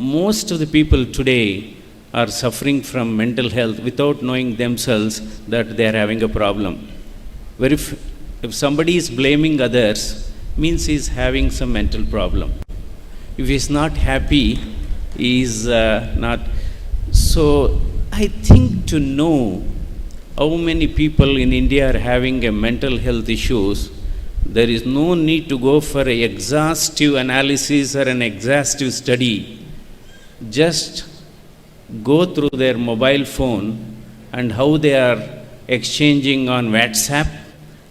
most of the people today are suffering from mental health without knowing themselves that they are having a problem. Where if, if somebody is blaming others, means he is having some mental problem. If he is not happy, he is uh, not. So I think to know how many people in India are having a mental health issues, there is no need to go for an exhaustive analysis or an exhaustive study. Just go through their mobile phone and how they are exchanging on WhatsApp,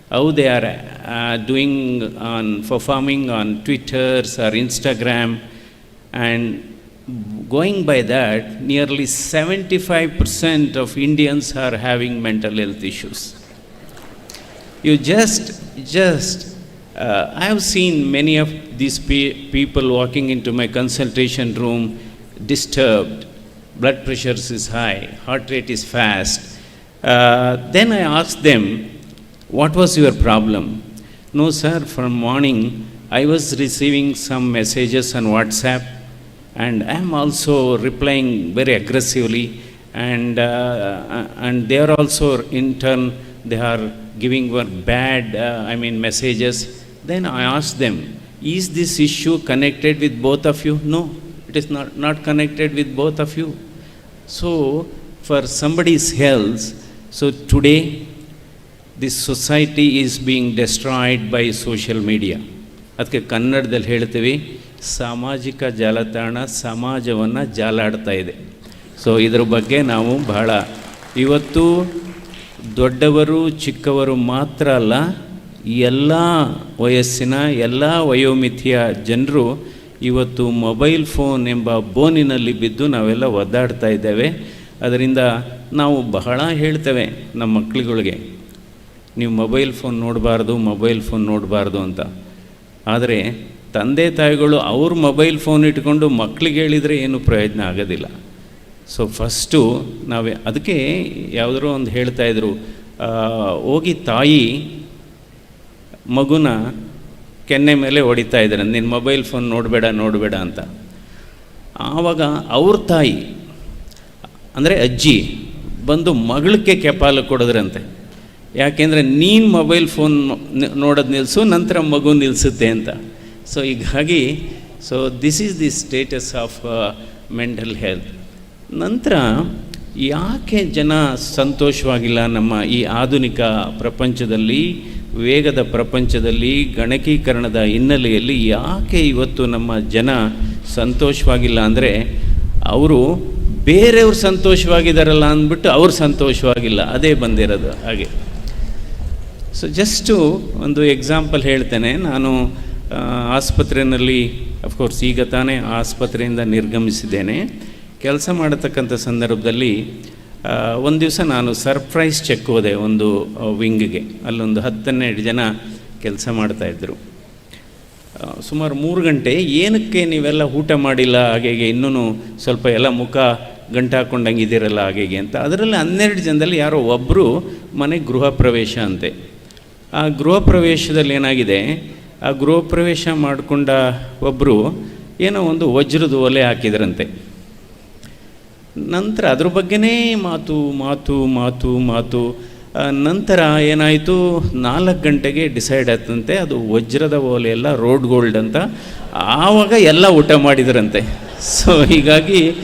how they are uh, doing on performing on Twitters or Instagram, and going by that, nearly 75% of Indians are having mental health issues. You just, just, uh, I have seen many of these pe- people walking into my consultation room disturbed, blood pressure is high, heart rate is fast. Uh, then I asked them, What was your problem? No, sir, from morning I was receiving some messages on WhatsApp and I am also replying very aggressively and, uh, and they are also in turn they are giving one bad uh, I mean messages. Then I asked them, is this issue connected with both of you? No, it is not, not connected with both of you. So for somebody's health, so today this society is being destroyed by social media. ಅದಕ್ಕೆ ಕನ್ನಡದಲ್ಲಿ ಹೇಳ್ತೀವಿ ಸಾಮಾಜಿಕ ಜಾಲತಾಣ ಸಮಾಜವನ್ನು ಜಾಲಾಡ್ತಾ ಇದೆ so ಇದ್ರ ಬಗ್ಗೆ ನಾವು ಬಹಳ ಇವತ್ತು ದೊಡ್ಡವರು ಚಿಕ್ಕವರು ಮಾತ್ರ ಅಲ್ಲ ಎಲ್ಲ ವಯಸ್ಸಿನ ಎಲ್ಲ ವಯೋಮಿತಿಯ ಜನರು ಇವತ್ತು ಮೊಬೈಲ್ ಫೋನ್ ಎಂಬ ಬೋನಿನಲ್ಲಿ ಬಿದ್ದು ನಾವೆಲ್ಲ ಒದ್ದಾಡ್ತಾ ಇದ್ದೇವೆ. ಅದರಿಂದ ನಾವು ಬಹಳ ಹೇಳ್ತೇವೆ ನಮ್ಮ ಮಕ್ಕಳುಗಳಿಗೆ, ನೀವು ಮೊಬೈಲ್ ಫೋನ್ ನೋಡಬಾರ್ದು, ಮೊಬೈಲ್ ಫೋನ್ ನೋಡಬಾರ್ದು ಅಂತ. ಆದರೆ ತಂದೆ ತಾಯಿಗಳು ಅವ್ರ ಮೊಬೈಲ್ ಫೋನ್ ಇಟ್ಕೊಂಡು ಮಕ್ಕಳಿಗೆ ಹೇಳಿದರೆ ಏನು ಪ್ರಯೋಜನ ಆಗೋದಿಲ್ಲ. ಸೊ ಫಸ್ಟು ನಾವೇ ಅದಕ್ಕೆ ಯಾವುದರೋ ಒಂದು ಹೇಳ್ತಾಯಿದ್ರು ಹೋಗಿ ತಾಯಿ ಮಗುನ ಕೆನ್ನೆ ಮೇಲೆ ಹೊಡಿತಾ ಇದ್ದಾರೆ. ನಿನ್ನ ಮೊಬೈಲ್ ಫೋನ್ ನೋಡಬೇಡ ನೋಡಬೇಡ ಅಂತ. ಆವಾಗ ಅವ್ರ ತಾಯಿ, ಅಂದರೆ ಅಜ್ಜಿ, ಬಂದು ಮಗಳಕ್ಕೆ ಕೆಪಾಲು ಕೊಡೋದ್ರಂತೆ. ಯಾಕೆಂದರೆ ನೀನು ಮೊಬೈಲ್ ಫೋನ್ ನೋಡೋದು ನಿಲ್ಲಿಸು ನಂತರ ಮಗು ನಿಲ್ಲಿಸುತ್ತೆ ಅಂತ. ಸೊ ಹೀಗಾಗಿ so this is the status of mental health ನಂತರ ಯಾಕೆ ಜನ ಸಂತೋಷವಾಗಿಲ್ಲ ನಮ್ಮ ಈ ಆಧುನಿಕ ಪ್ರಪಂಚದಲ್ಲಿ? ವೇಗದ ಪ್ರಪಂಚದಲ್ಲಿ ಗಣಕೀಕರಣದ ಹಿನ್ನೆಲೆಯಲ್ಲಿ ಯಾಕೆ ಇವತ್ತು ನಮ್ಮ ಜನ ಸಂತೋಷವಾಗಿಲ್ಲ ಅಂದರೆ ಅವರು ಬೇರೆಯವ್ರು ಸಂತೋಷವಾಗಿದ್ದಾರಲ್ಲ ಅಂದ್ಬಿಟ್ಟು ಅವ್ರು ಸಂತೋಷವಾಗಿಲ್ಲ, ಅದೇ ಬಂದಿರೋದು ಹಾಗೆ. ಸೊ ಜಸ್ಟು ಒಂದು ಎಕ್ಸಾಂಪಲ್ ಹೇಳ್ತೇನೆ. ನಾನು ಆಸ್ಪತ್ರೆಯಲ್ಲಿ ಅಫ್ಕೋರ್ಸ್ ಈಗ ತಾನೇ ಆಸ್ಪತ್ರೆಯಿಂದ ನಿರ್ಗಮಿಸಿದ್ದೇನೆ. ಕೆಲಸ ಮಾಡತಕ್ಕಂಥ ಸಂದರ್ಭದಲ್ಲಿ ಒಂದು ದಿವಸ ನಾನು ಸರ್ಪ್ರೈಸ್ ಚೆಕ್ ಹೋದೆ ಒಂದು ವಿಂಗ್ಗೆ ಅಲ್ಲೊಂದು ಹತ್ತನ್ನೆರಡು ಜನ ಕೆಲಸ ಮಾಡ್ತಾಯಿದ್ರು ಸುಮಾರು ಮೂರು ಗಂಟೆ ಏನಕ್ಕೆ ನೀವೆಲ್ಲ ಊಟ ಮಾಡಿಲ್ಲ ಹಾಗೆ ಇನ್ನೂ ಸ್ವಲ್ಪ ಎಲ್ಲ ಮುಖ ಗಂಟು ಹಾಕ್ಕೊಂಡಂಗೆ ಇದ್ದೀರಲ್ಲ ಹಾಗೆ ಅಂತ. ಅದರಲ್ಲಿ ಹನ್ನೆರಡು ಜನದಲ್ಲಿ ಯಾರೋ ಒಬ್ಬರು ಮನೆ ಗೃಹ ಪ್ರವೇಶ ಅಂತೆ. ಆ ಗೃಹ ಪ್ರವೇಶದಲ್ಲಿ ಏನಾಗಿದೆ, ಆ ಗೃಹ ಪ್ರವೇಶ ಮಾಡಿಕೊಂಡ ಒಬ್ಬರು ಏನೋ ಒಂದು ವಜ್ರದ ಒಲೆ ಹಾಕಿದ್ರಂತೆ. ನಂತರ ಅದ್ರ ಬಗ್ಗೆನೇ ಮಾತು ಮಾತು ಮಾತು ಮಾತು. ನಂತರ ಏನಾಯಿತು? ನಾಲ್ಕು ಗಂಟೆಗೆ ಡಿಸೈಡ್ ಆಯ್ತಂತೆ, ಅದು ವಜ್ರದ ಓಲೆ ಎಲ್ಲ ರೋಡ್ ಗೋಲ್ಡ್ ಅಂತ. ಆವಾಗ ಎಲ್ಲ ಊಟ ಮಾಡಿದ್ರಂತೆ. ಸೊ ಹೀಗಾಗಿ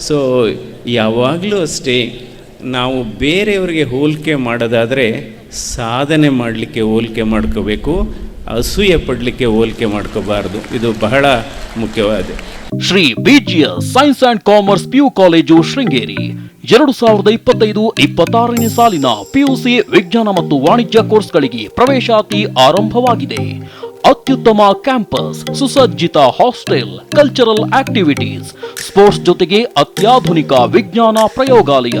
ಸೊ ಯಾವಾಗಲೂ ಅಷ್ಟೇ, ನಾವು ಬೇರೆಯವರಿಗೆ ಹೋಲಿಕೆ ಮಾಡೋದಾದರೆ, ಸಾಧನೆ ಮಾಡಲಿಕ್ಕೆ ಹೋಲಿಕೆ ಮಾಡ್ಕೋಬೇಕು. ಅಸೂಯೆ ಪಡಲಿಕ್ಕೆ ಹೋಲಿಕೆ ಮಾಡ್ಕೋಬಾರ್ದು. ಇದು ಬಹಳ ಮುಖ್ಯವಾದ Shri BGS science and commerce PU college Sringeri. ಎರಡು ಸಾವಿರದ ಇಪ್ಪತ್ತೈದು ಇಪ್ಪತ್ತಾರನೇ ಸಾಲಿನ ಪಿಯುಸಿ ವಿಜ್ಞಾನ ಮತ್ತು ವಾಣಿಜ್ಯ ಕೋರ್ಸ್ಗಳಿಗೆ ಪ್ರವೇಶಾತಿ ಆರಂಭವಾಗಿದೆ. ಅತ್ಯುತ್ತಮ ಕ್ಯಾಂಪಸ್, ಸುಸಜ್ಜಿತ ಹಾಸ್ಟೆಲ್ ಕಲ್ಚರಲ್ ಆಕ್ಟಿವಿಟೀಸ್ ಸ್ಪೋರ್ಟ್ಸ್ ಜೊತೆಗೆ ಅತ್ಯಾಧುನಿಕ ವಿಜ್ಞಾನ ಪ್ರಯೋಗಾಲಯ.